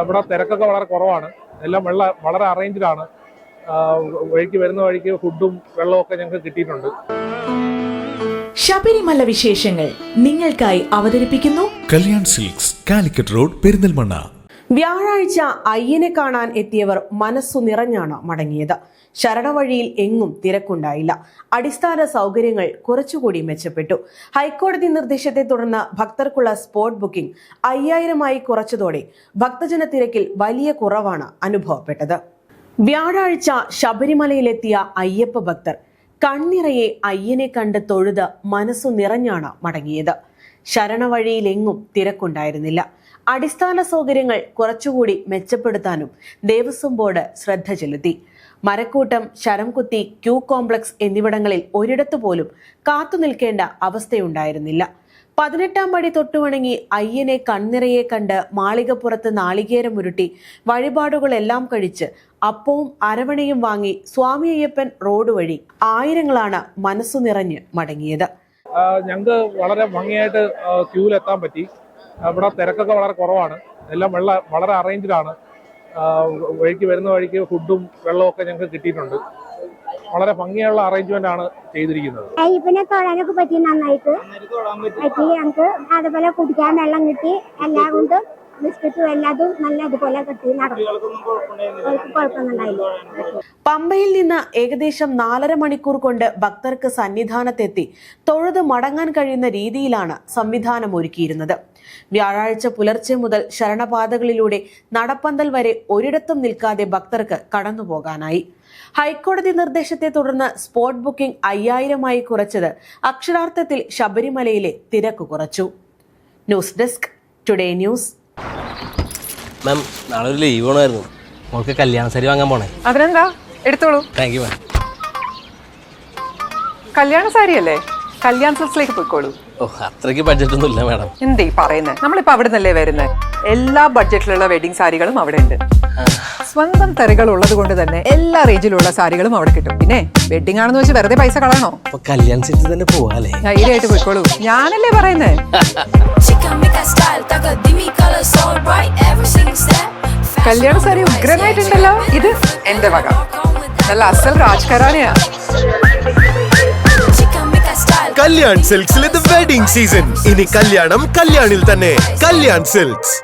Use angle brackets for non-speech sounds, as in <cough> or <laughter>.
ഇവിടെ തിരക്കൊക്കെ വളരെ കുറവാണ്. എല്ലാം വെള്ള വളരെ അറേഞ്ച്ഡ് ആണ്. ആ, വഴിക്ക് വരുന്ന വഴിക്ക് ഫുഡും വെള്ളവും ഒക്കെ ഞങ്ങൾക്ക് കിട്ടിയിട്ടുണ്ട്. ശബരിമല വിശേഷങ്ങൾ നിങ്ങൾക്കായി അവതരിപ്പിക്കുന്നു. Kalyan silks Calicut road Perinthalmanna. വ്യാഴാഴ്ച അയ്യനെ കാണാൻ എത്തിയവർ മനസ്സു നിറഞ്ഞാണ് മടങ്ങിയത്. ശരണവഴിയിൽ എങ്ങും തിരക്കുണ്ടായില്ല. അടിസ്ഥാന സൗകര്യങ്ങൾ കുറച്ചുകൂടി മെച്ചപ്പെട്ടു. ഹൈക്കോടതി നിർദ്ദേശത്തെ തുടർന്ന് ഭക്തർക്കുള്ള സ്പോട്ട് ബുക്കിംഗ് അയ്യായിരമായി കുറച്ചതോടെ ഭക്തജന തിരക്കിൽ വലിയ കുറവാണ് അനുഭവപ്പെട്ടത്. വ്യാഴാഴ്ച ശബരിമലയിലെത്തിയ അയ്യപ്പ ഭക്തർ കണ്ണിറയെ അയ്യനെ കണ്ട് തൊഴുത് മനസ്സു നിറഞ്ഞാണ് മടങ്ങിയത്. ശരണവഴിയിലെങ്ങും തിരക്കുണ്ടായിരുന്നില്ല. അടിസ്ഥാന സൗകര്യങ്ങൾ കുറച്ചുകൂടി മെച്ചപ്പെടുത്താനും ദേവസ്വം ബോർഡ് ശ്രദ്ധ ചെലുത്തി. മരക്കൂട്ടം ശരംകുത്തി ക്യൂ കോംപ്ലക്സ് എന്നിവിടങ്ങളിൽ ഒരിടത്തു പോലും കാത്തു നിൽക്കേണ്ട അവസ്ഥയുണ്ടായിരുന്നില്ല. പതിനെട്ടാം പടി തൊട്ടുവണങ്ങി അയ്യനെ കണ്ണിറയെ കണ്ട് മാളികപ്പുറത്ത് നാളികേരം ഉരുട്ടി വഴിപാടുകളെല്ലാം കഴിച്ച് അപ്പവും അരവണയും വാങ്ങി സ്വാമി അയ്യപ്പൻ റോഡ് വഴി ആയിരങ്ങളാണ് മനസ്സു നിറഞ്ഞ് മടങ്ങിയത്. ഞങ്ങൾക്ക് വളരെ ഭംഗിയായിട്ട് ക്യൂവിലെത്താൻ പറ്റി. ഇവിടെ തിരക്കൊക്കെ വളരെ കുറവാണ്. എല്ലാം വെള്ള വളരെ അറേഞ്ച്ഡ് ആണ് ആ, വഴിക്ക് വരുന്ന വഴിക്ക് ഫുഡും വെള്ളവും ഒക്കെ ഞങ്ങൾക്ക് കിട്ടിയിട്ടുണ്ട്. വളരെ ഭംഗിയുള്ള അറേഞ്ച്മെന്റ് ആണ് ചെയ്തിരിക്കുന്നത്. അയ്യപ്പനെ തൊഴാനൊക്കെ പറ്റി നന്നായിട്ട്? പറ്റി. ഞങ്ങൾക്ക് അതുപോലെ കുടിക്കാൻ വെള്ളം കിട്ടി എല്ലാം കൊണ്ടും ബിസ്ക്കറ്റും എല്ലാതും നല്ല അതുപോലെ കട്ടി കുഴപ്പമൊന്നുണ്ടായില്ല പമ്പയിൽ നിന്ന് ഏകദേശം നാലര മണിക്കൂർ കൊണ്ട് ഭക്തർക്ക് സന്നിധാനത്തെത്തി. തൊഴുത് മടങ്ങാൻ കഴിയുന്ന രീതിയിലാണ് സംവിധാനം ഒരുക്കിയിരുന്നത്. വ്യാഴാഴ്ച പുലർച്ചെ മുതൽ ശരണപാതകളിലൂടെ നടപ്പന്തൽ വരെ ഒരിടത്തും നിൽക്കാതെ ഭക്തർക്ക് കടന്നുപോകാനായി. ഹൈക്കോടതി നിർദ്ദേശത്തെ തുടർന്ന് സ്പോട്ട് ബുക്കിംഗ് അയ്യായിരമായി കുറച്ചത് അക്ഷരാർത്ഥത്തിൽ ശബരിമലയിലെ തിരക്ക് കുറച്ചു. News desk today news. Ma'am നാളെ ഒരു ലീവ് വേണമായിരുന്നു. മോൾക്ക് കല്യാണ സാരി വാങ്ങാൻ പോണേ. അതിനെന്താ? എടുത്തോളൂ. താങ്ക് യു മാം കല്യാണ സാരി അല്ലേ? കല്യാൺ സിൽസിലേക്ക് പോയിക്കോളൂ. ഓ അത്രയ്ക്ക് ബഡ്ജറ്റ് ഒന്നും ഇല്ല മാഡം എന്തേ പറയുന്നത് നമ്മളിപ്പോ അവിടെ നിന്നല്ലേ വരുന്നത് എല്ലാ ബഡ്ജറ്റിലുള്ള വെഡിങ് സാരികളും അവിടെ ഉണ്ട്. സ്വന്തം തെറികൾ ഉള്ളത് കൊണ്ട് തന്നെ എല്ലാ റേഞ്ചിലുള്ള സാരികളും അവിടെ കിട്ടും. പിന്നെ വെഡിങ് ആണെന്ന് വെച്ച് വെറുതെ പൈസ കളയണോ? കല്യാൺ സിറ്റി തന്നെ പോവാല്ലേ? ധൈര്യമായിട്ട് പോയിക്കോളൂ. ഞാനല്ലേ പറയുന്നേ? <laughs> കല്യാണ സാരി ഉഗ്രനായിട്ടുണ്ടല്ലോ? ഇത്? എന്റെ വക. നല്ല അസൽ രാജ്കരാനെയാ. കല്യാൺ സിൽക്സിൽ ഇത് വെഡിംഗ് സീസൺ ഇനി കല്യാണം കല്യാണിൽ തന്നെ. കല്യാൺ സിൽക്സ്.